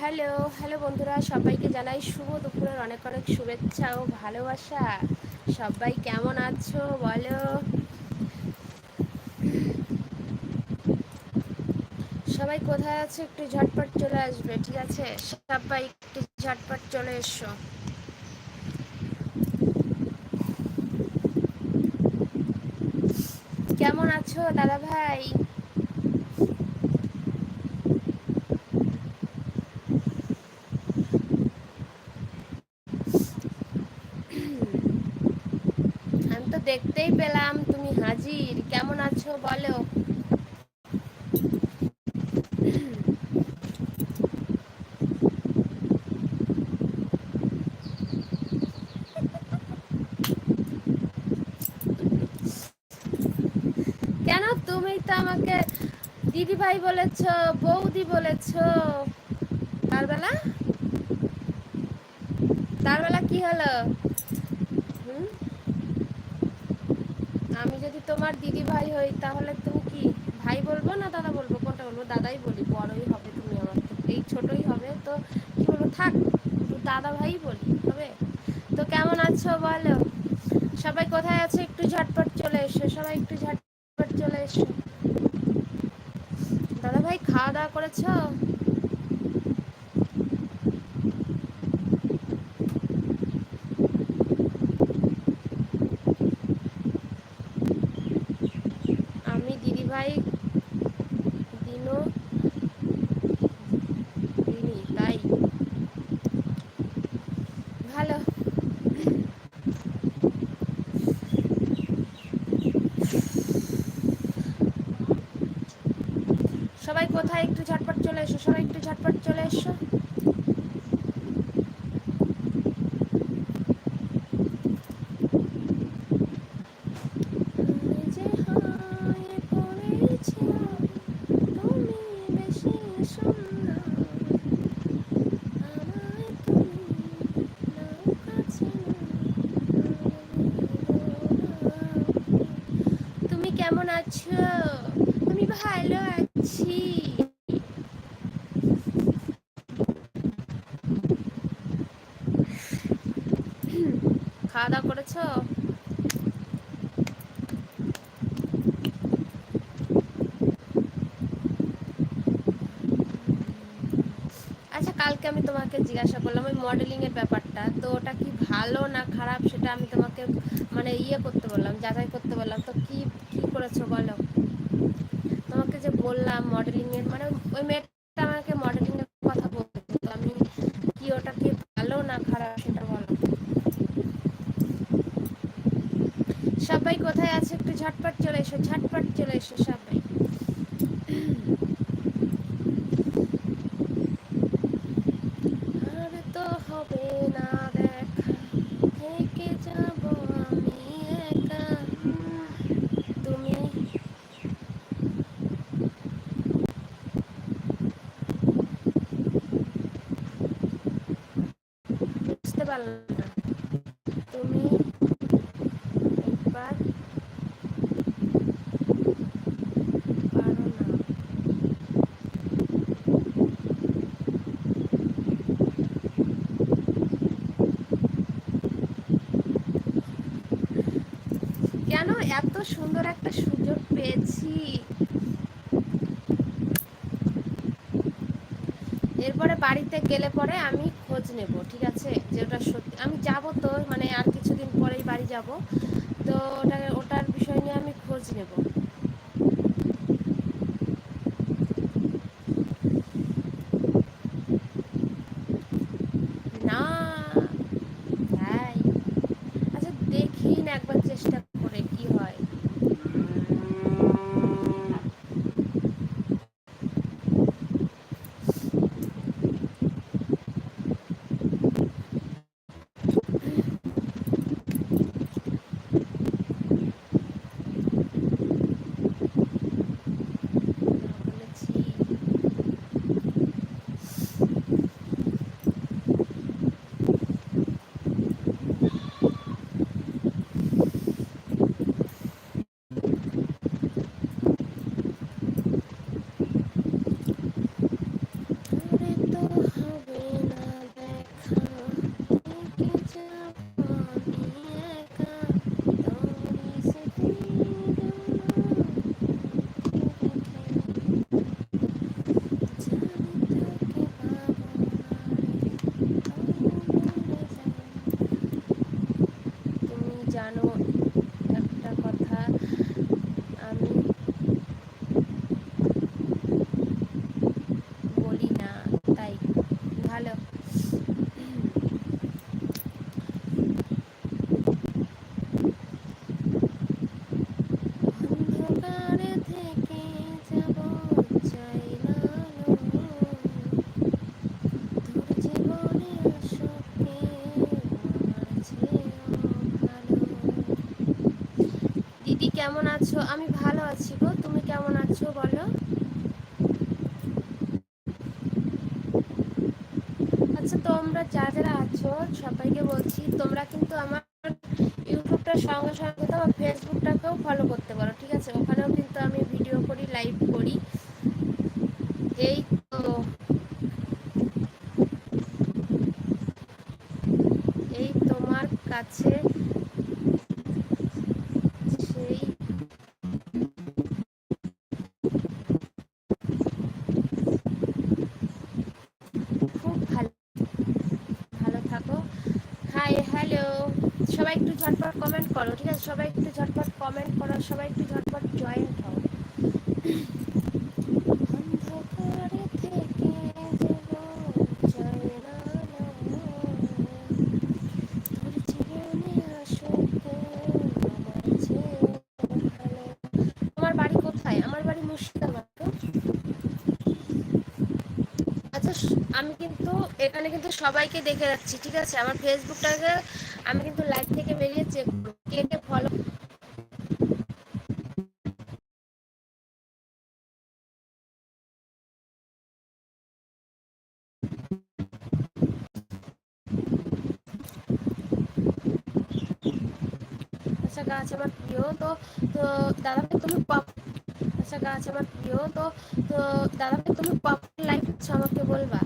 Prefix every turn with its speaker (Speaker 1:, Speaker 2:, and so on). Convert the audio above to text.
Speaker 1: Hello hello বন্ধুরা, সবাইকে জানাই শুভ দুপুরের অনেক অনেক শুভেচ্ছা ও ভালোবাসা। সবাই কেমন আছো বলো? সবাই কোথায় আছে? একটু ঝটপট চলে আসবে, ঠিক আছে? সবাই একটু ঝটপট চলে এসো। কেমন আছো দাদা ভাই আমি তো দেখতেই পেলাম তুমি হাজির কেমন আছো বলো। কেন তুমি তো আমাকে দিদি ভাই বলেছ বৌদি বলেছ? তার বেলা কি হলো? তোমার দিদি ভাই হই, তাহলে তুমি কি ভাই বলব না দাদা বলব? কোনটা বলব, দাদাই বলি, বড়ই হবে তুমি আমার এই ছোটই হবে। তো কি বলব, থাক দাদা ভাই বলি, হবে? তো কেমন আছো বলো? সবাই কোথায় আছে? একটু ঝটপট চলে এসো, সবাই একটু ঝটপট চলে এসো। দাদা ভাই, খাওয়া দাওয়া করেছ আমি দিদি ভাই দিনও দিনি তাই ভালো সবাই কোথায়? একটু ঝটপট চলে এসো সবাই একটু ঝটপট চলে এসো আমি যে হায় পড়েছিলাম, তুমি বেশি সুন্দর। আমায় তুমি নাও কাছে নাও। তুমি কেমন আছো আমি ভালো খাওয়া দাওয়া করেছ? আচ্ছা কালকে আমি তোমাকে জিজ্ঞাসা করলাম ওই মডেলিং এর ব্যাপারটা। তো ওটা কি ভালো না খারাপ সেটা আমি তোমাকে মানে ইয়ে করতে বললাম, যাচাই করতে বললাম। তো কি কি করেছ বলো? যে বললাম মডেলিং এর মানে ওই মেয়েটা আমাকে মডেলিং এর কথা বলতে আমি কি ওটা কি ভালো না খারাপ সেটা বলো। সবাই কোথায় আছে একটু ঝটপট চলে এসো, ঝটপট চলে এসো সবাই আর তো হবে না দেখা থেকে যাব আমি একা তুমি তুমি একবার কেন এত সুন্দর একটা সুযোগ পেয়েছি? এরপরে বাড়িতে গেলে পরে আমি খোঁজ নেব, ঠিক আছে? যে ওটা সত্যি, আমি যাব তো মানে আর কিছুদিন পরেই বাড়ি যাব। তো ওটা, ওটার বিষয় নিয়ে আমি খোঁজ নেব। আছো? আমি ভালো আছি গো। তুমি কেমন আছো বলো? আচ্ছা তোমরা যা যারা আছো, সবাইকে বলছি, তোমরা কিন্তু আমার ইউটিউবটার সঙ্গে সঙ্গে তো আমার ফেসবুকটাকেও ফলো করতে পারো, ঠিক আছে? ওখানেও কিন্তু আমি ভিডিও করি লাইভ করি। এই করো, ঠিক আছে? সবাই একটু ঝটপট কমেন্ট করো, সবাই একটু ঝটপট জয়েন হও। আচ্ছা আমি কিন্তু এখানে কিন্তু সবাইকে দেখে যাচ্ছি, ঠিক আছে? আমার ফেসবুকটাকে আমি কিন্তু লাইভ থেকে বেরিয়ে চেক কে কে ফলো আচ্ছা গাছ আমার প্রিয়, তো তো দাদাকে তুমি আচ্ছা গাছ আমার প্রিয়, তো তো দাদাকে তুমি কখন লাইভ আমাকে বলবা?